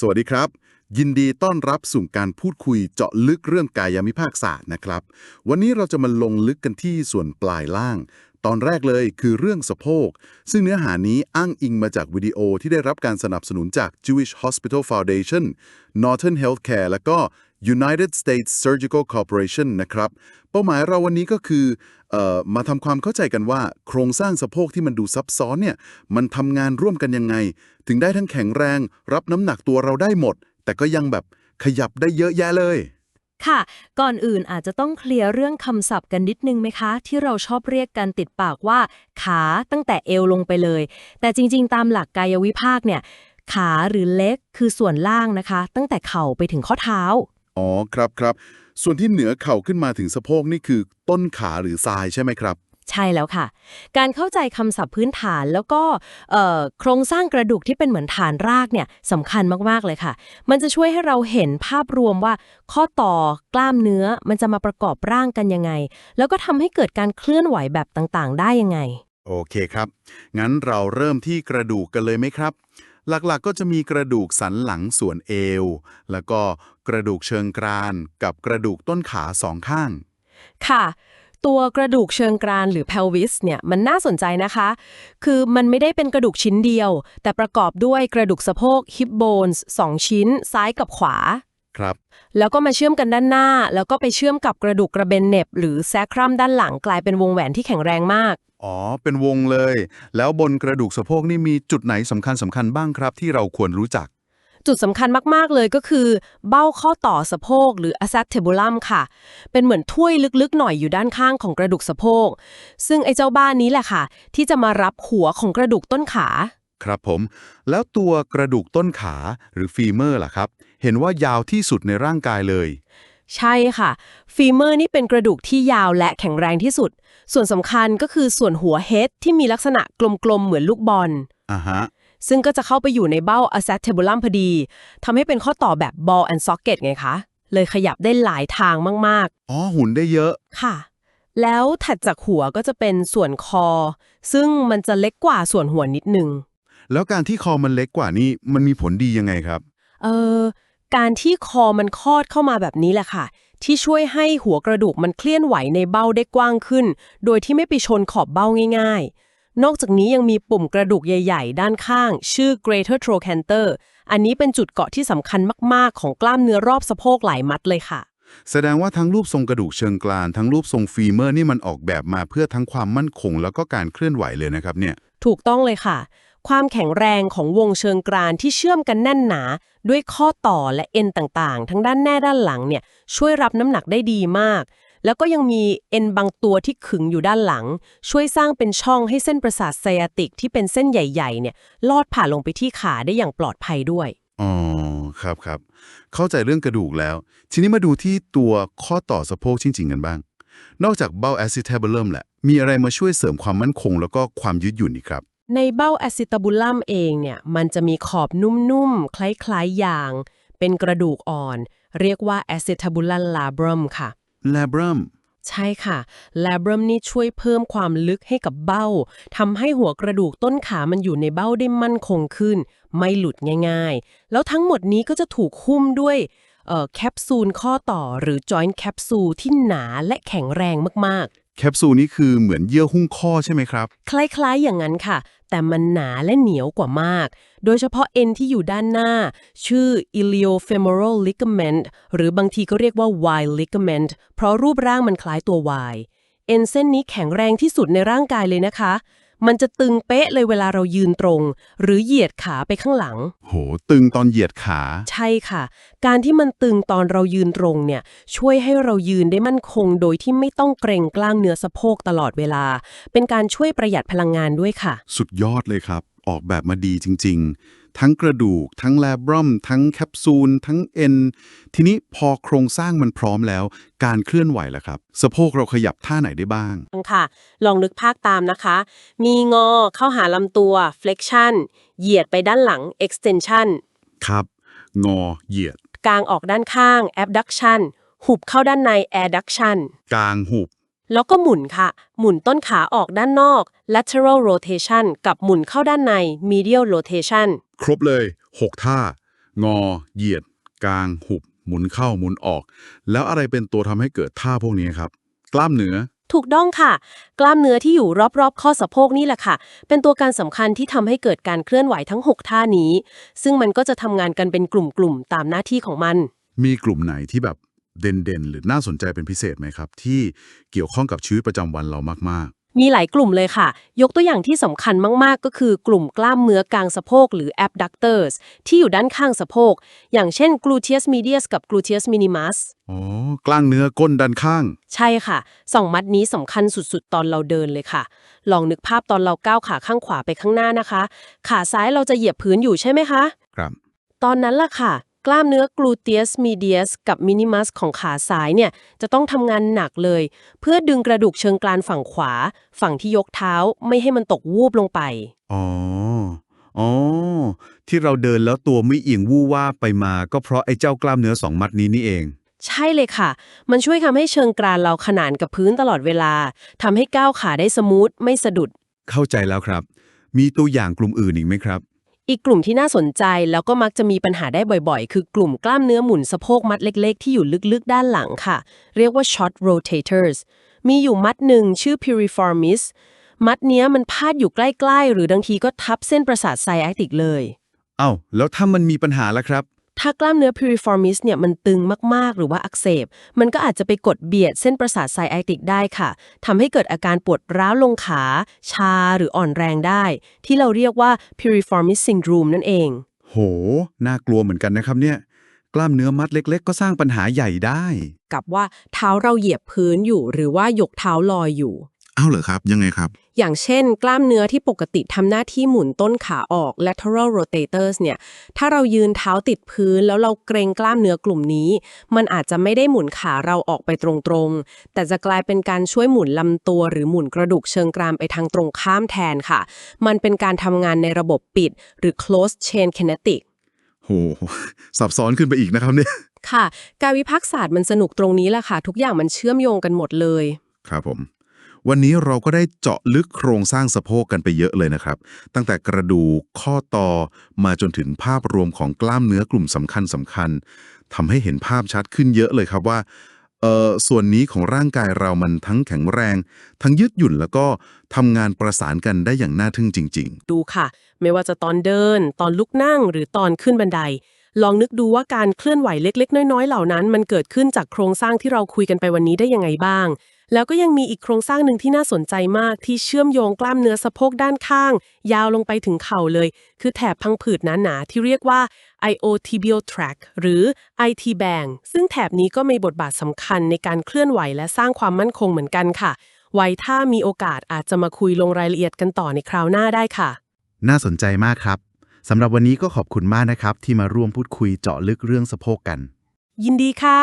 สวัสดีครับ ยินดีต้อนรับสู่การพูดคุยเจาะลึกเรื่องกายามิภาคศาสตร์นะครับ วันนี้เราจะมาลงลึกกันที่ส่วนปลายล่าง ตอนแรกเลยคือเรื่องสะโพก ซึ่งเนื้อหานี้อ้างอิงมาจากวิดีโอที่ได้รับการสนับสนุนจาก Jewish Hospital Foundation Northern Healthcare และก็ United States Surgical Corporation นะครับ เป้าหมายเราวันนี้ก็คือออมาทำความเข้าใจกันว่า โครงสร้างสะโพกที่มันดูซับซ้อนเนี่ยมันทำงานร่วมกันยังไง ถึงได้ทั้งแข็งแรง รับน้ำหนักตัวเราได้หมด แต่ก็ยังแบบขยับได้เยอะแยะเลย ค่ะ ก่อนอื่นอาจจะต้องเคลียร์เรื่องคำศัพท์กันนิดนึงไหมคะ ที่เราชอบเรียกกันติดปากว่า ขาตั้งแต่เอวลงไปเลย แต่จริง ๆ ตามหลักกายวิภาคเนี่ยขาหรือเล็กคือส่วนล่างนะคะ ตั้งแต่เข่าไปถึงข้อเท้า อ๋อครับครับ ส่วนที่เหนือเข่าขึ้นมาถึงสะโพกนี่คือต้นขาหรือทรายใช่ไหมครับ ใช่แล้วค่ะ การเข้าใจคำศัพท์พื้นฐานแล้วก็เอ่อโครงสร้างกระดูกที่เป็นเหมือนฐานรากเนี่ยสำคัญมาก ๆ เลยค่ะ มันจะช่วยให้เราเห็นภาพรวมว่า ข้อต่อกล้ามเนื้อมันจะมาประกอบร่างกันยังไง แล้วก็ทำให้เกิดการเคลื่อนไหวแบบต่างๆ ได้ยังไง โอเคครับ งั้นเราเริ่มที่กระดูกกันเลยไหมครับ หลักๆก็จะมีกระดูกสันหลังส่วนเอว แล้วก็กระดูกเชิงกราน กับกระดูกต้นขาสองข้าง ค่ะ ตัวกระดูกเชิงกรานหรือ pelvis เนี่ยมันน่าสนใจนะคะ คือมันไม่ได้เป็นกระดูกชิ้นเดียว แต่ประกอบด้วยกระดูกสะโพก hip bones สองชิ้น ซ้ายกับขวาครับแล้วก็มาเชื่อมกันด้านหน้า แล้วก็ไปเชื่อมกับกระดูกกระเบนเหน็บ หรือแซครัมด้านหลังกลายเป็นวงแหวนที่แข็งแรงมาก อ๋อ เป็นวงเลย แล้วบนกระดูกสะโพกนี่มีจุดไหนสำคัญสำคัญบ้างครับ ที่เราควรรู้จัก จุดสำคัญมากๆเลยก็คือ เบ้าข้อต่อสะโพกหรือ acetabulum ค่ะ เป็นเหมือนถ้วยลึกๆ หน่อยอยู่ด้านข้างของกระดูกสะโพก ซึ่งไอ้เจ้าบ้านนี้แหละค่ะ ที่จะมารับหัวของกระดูกต้นขา ครับผม แล้วตัวกระดูกต้นขาหรือฟีเมอร์ล่ะครับ เห็นว่ายาวที่สุดในร่างกายเลย ใช่ค่ะ ฟีเมอร์นี่เป็นกระดูกที่ยาวและแข็งแรงที่สุด ส่วนสำคัญก็คือส่วนหัวเฮดที่มีลักษณะกลมๆ เหมือนลูกบอลอ่าฮะซึ่งก็จะเข้าไปอยู่ในเบ้า acetabulum พอดีทำให้เป็นข้อต่อแบบ ball and socket ไงคะ เลยขยับได้หลายทางมากอ๋อ หุ่นได้เยอะๆค่ะ แล้วถัดจากหัวก็จะเป็นส่วนคอ ซึ่งมันจะเล็กกว่าส่วนหัวนิดนึง แล้วการที่คอมันเล็กกว่านี่มันมีผลดียังไงครับ เออ การที่คอมันคอดเข้ามาแบบนี้แหละค่ะ ที่ช่วยให้หัวกระดูกมันเคลื่อนไหวในเบ้าได้กว้างขึ้น โดยที่ไม่ไปชนขอบเบ้าง่าย ๆ นอกจากนี้ยังมีปุ่มกระดูกใหญ่ ๆ ด้านข้าง ชื่อ greater trochanter อันนี้เป็นจุดเกาะที่สำคัญมากๆ ของกล้ามเนื้อรอบสะโพกหลายมัดเลยค่ะ แสดงว่าทั้งรูปทรงกระดูกเชิงกรานทั้งรูปทรงฟีเมอร์นี่มันออกแบบมาเพื่อทั้งความมั่นคง แล้วก็การเคลื่อนไหวเลยนะครับเนี่ย ถูกต้องเลยค่ะ ความแข็งแรงของวงเชิงกรานที่เชื่อมกันแน่นหนา ด้วยข้อต่อและเอ็นต่างๆ ทั้งด้านหน้าด้านหลังเนี่ยช่วยรับน้ำหนักได้ดีมาก แล้วก็ยังมีเอ็นบางตัวที่ขึงอยู่ด้านหลัง ช่วยสร้างเป็นช่องให้เส้นประสาทไซอาติกที่เป็นเส้นใหญ่ๆเนี่ยลอดผ่านลงไปที่ขาได้อย่างปลอดภัยด้วยอ๋อครับครับเข้าใจเรื่องกระดูกแล้ว ทีนี้มาดูที่ตัวข้อต่อสะโพกจริงๆกันบ้าง นอกจากเบ้า acetabulum แหละมีอะไรมาช่วยเสริมความมั่นคงแล้วก็ความยืดหยุ่นอีกครับ ในเบ้า acetabulum เองเนี่ยมันจะมีขอบนุ่มๆ คล้ายๆยาง เป็นกระดูกอ่อน เรียกว่า acetabular labrum ค่ะ labrum ใช่ค่ะ labrum นี่ช่วยเพิ่มความลึกให้กับเบ้าทำให้หัวกระดูกต้นขามันอยู่ในเบ้าได้มั่นคงขึ้น ไม่หลุดง่ายๆ แล้วทั้งหมดนี้ก็จะถูกหุ้มด้วยเอ่อแคปซูลข้อต่อหรือ joint capsule ที่หนาและแข็งแรงมากๆ แคปซูลนี้คือเหมือนเยื่อหุ้มข้อใช่ไหมครับ คล้ายๆอย่างนั้นค่ะ แต่มันหนาและเหนียวกว่ามาก โดยเฉพาะเอ็นที่อยู่ด้านหน้า ชื่อ iliofemoral ligament หรือบางทีก็เรียกว่า Y ligament เพราะรูปร่างมันคล้ายตัว Y เอ็นเส้นนี้แข็งแรงที่สุดในร่างกายเลยนะคะ มันจะตึงเป๊ะเลยเวลาเรายืนตรง หรือเหยียดขาไปข้างหลัง โห ตึงตอนเหยียดขา ใช่ค่ะ การที่มันตึงตอนเรายืนตรงเนี่ย ช่วยให้เรายืนได้มั่นคง โดยที่ไม่ต้องเกรงกล้ามเนื้อสะโพกตลอดเวลา เป็นการช่วยประหยัดพลังงานด้วยค่ะ สุดยอดเลยครับ ออกแบบมาดีจริง ๆ ทั้งกระดูก ทั้งแลบรัมทั้งแคปซูล ทั้งเอ็น ทีนี้พอโครงสร้างมันพร้อมแล้ว การเคลื่อนไหวล่ะครับ สะโพกเราขยับท่าไหนได้บ้าง ค่ะ ลองนึกภาคตามนะคะ มีงอเข้าหาลำตัว flexion เหยียดไปด้านหลัง extension ครับ งอเหยียด กางออกด้านข้าง abduction หุบเข้าด้านใน adduction กลางหุบ แล้วก็หมุนค่ะ หมุนต้นขาออกด้านนอก lateral rotation กับหมุนเข้าด้านใน medial rotation ครบเลย 6 ท่า งอ เหยียด กลาง หุบ หมุนเข้าหมุนออก แล้วอะไรเป็นตัวทำให้เกิดท่าพวกนี้ครับ กล้ามเนื้อถูกต้องค่ะ กล้ามเนื้อที่อยู่รอบๆ ข้อสะโพกนี่แหละค่ะ เป็นตัวการสำคัญที่ทำให้เกิดการเคลื่อนไหวทั้ง 6 ท่านี้ ซึ่งมันก็จะทำงานกันเป็นกลุ่มๆ ตามหน้าที่ของมัน มีกลุ่มไหนที่แบบ เด่นๆ หรือน่าสนใจเป็นพิเศษไหมครับ ที่เกี่ยวข้องกับชีวิตประจำวันเรามากมีหลายกลุ่มเลยค่ะ ยกตัวอย่างที่สำคัญมากๆ ก็คือกลุ่มกล้ามเนื้อกลางสะโพกหรือ abductors ที่อยู่ด้านข้างสะโพก อย่างเช่น gluteus medius กับ gluteus minimus ๆ อ๋อ กล้างเนื้อก้นด้านข้าง ใช่ค่ะสองมัดนี้สำคัญสุดๆ ตอนเราเดินเลยค่ะ ลองนึกภาพตอนเราก้าวขาข้างขวาไปข้างหน้านะคะ ขาซ้ายเราจะเหยียบพื้นอยู่ใช่ไหมคะ ครับ ตอนนั้นล่ะค่ะ กล้ามเนื้อ gluteus medius กับ minimus ของขาซ้ายเนี่ยจะต้องทำงานหนักเลย เพื่อดึงกระดูกเชิงกรานฝั่งขวา ฝั่งที่ยกเท้าไม่ให้มันตกวูบลงไป อ๋อ อ๋อ ที่เราเดินแล้วตัวไม่เอียงวู่ว่าบไปมาก็เพราะไอ้เจ้ากล้ามเนื้อสองมัดนี้นี่เอง ใช่เลยค่ะ มันช่วยทำให้เชิงกรานเราขนานกับพื้นตลอดเวลาทำให้ก้าวขาได้สมูทไม่สะดุด เข้าใจแล้วครับ มีตัวอย่างกลุ่มอื่นอีกไหมครับ อีกกลุ่มที่น่าสนใจแล้วก็มักจะมีปัญหาได้บ่อยๆ คือกลุ่มกล้ามเนื้อหมุนสะโพกมัดเล็กๆ ที่อยู่ลึกๆ ด้านหลังค่ะ เรียกว่า short rotators มีอยู่มัดหนึ่งชื่อ piriformis มัดเนี้ยมันพาดอยู่ใกล้ๆ หรือบางทีก็ทับเส้นประสาทไซแอคติกเลย เอ้าแล้วถ้ามันมีปัญหาล่ะครับ ถ้ากล้ามเนื้อ piriformis เนี่ยมันตึงมาก ๆ หรือว่าอักเสบ มันก็อาจจะไปกดเบียดเส้นประสาทไซแอคติกได้ค่ะทำให้เกิดอาการปวดร้าวลงขา ชาหรืออ่อนแรงได้ ที่เราเรียกว่า piriformis syndrome นั่นเอง โห น่ากลัวเหมือนกันนะครับเนี่ย กล้ามเนื้อมัดเล็ก ๆ ก็สร้างปัญหาใหญ่ได้ กับว่าเท้าเราเหยียบพื้นอยู่ หรือว่ายกเท้าลอยอยู่เอ้าเหรอครับ ยังไงครับ อย่างเช่น กล้ามเนื้อที่ปกติทำหน้าที่หมุนต้นขาออก lateral rotators เนี่ย ถ้าเรายืนเท้าติดพื้น แล้วเราเกรงกล้ามเนื้อกลุ่มนี้ มันอาจจะไม่ได้หมุนขาเราออกไปตรงๆ แต่จะกลายเป็นการช่วยหมุนลำตัว หรือหมุนกระดูกเชิงกรานไปทางตรงข้ามแทนค่ะ มันเป็นการทำงานในระบบปิด หรือ closed chain kinetic โหซับซ้อนขึ้นไปอีกนะครับเนี่ย ค่ะ การวิพักษ์ศาสตร์มันสนุกตรงนี้แหละค่ะ ทุกอย่างมันเชื่อมโยงกันหมดเลย ครับผม วันนี้เราก็ได้เจาะลึกโครงสร้างสะโพกกันไปเยอะเลยนะครับ ตั้งแต่กระดูกข้อต่อมาจนถึงภาพรวมของกล้ามเนื้อกลุ่มสำคัญสำคัญทำให้เห็นภาพชัดขึ้นเยอะเลยครับว่าเออส่วนนี้ของร่างกายเรามันทั้งแข็งแรง ทั้งยืดหยุ่นแล้วก็ทำงานประสานกันได้อย่างน่าทึ่งจริง ๆ ดูค่ะ ไม่ว่าจะตอนเดิน ตอนลุกนั่งหรือตอนขึ้นบันได ลองนึกดูว่าการเคลื่อนไหวเล็ก ๆ น้อย ๆ เหล่านั้น มันเกิดขึ้นจากโครงสร้างที่เราคุยกันไปวันนี้ได้ยังไงบ้าง แล้วก็ยังมีอีกโครงสร้างหนึ่งที่น่าสนใจมากที่เชื่อมโยงกล้ามเนื้อสะโพกด้านข้าง ยาวลงไปถึงเข่าเลย คือแถบพังผืดหนาๆที่เรียกว่า iotibial tract หรือ IT band ซึ่งแถบนี้ก็มีบทบาทสำคัญในการเคลื่อนไหวและสร้างความมั่นคงเหมือนกันค่ะ ไว้ถ้ามีโอกาสอาจจะมาคุยลงรายละเอียดกันต่อในคราวหน้าได้ค่ะ น่าสนใจมากครับสำหรับวันนี้ก็ขอบคุณมากนะครับ ที่มาร่วมพูดคุยเจาะลึกเรื่องสะโพกกัน ยินดีค่ะ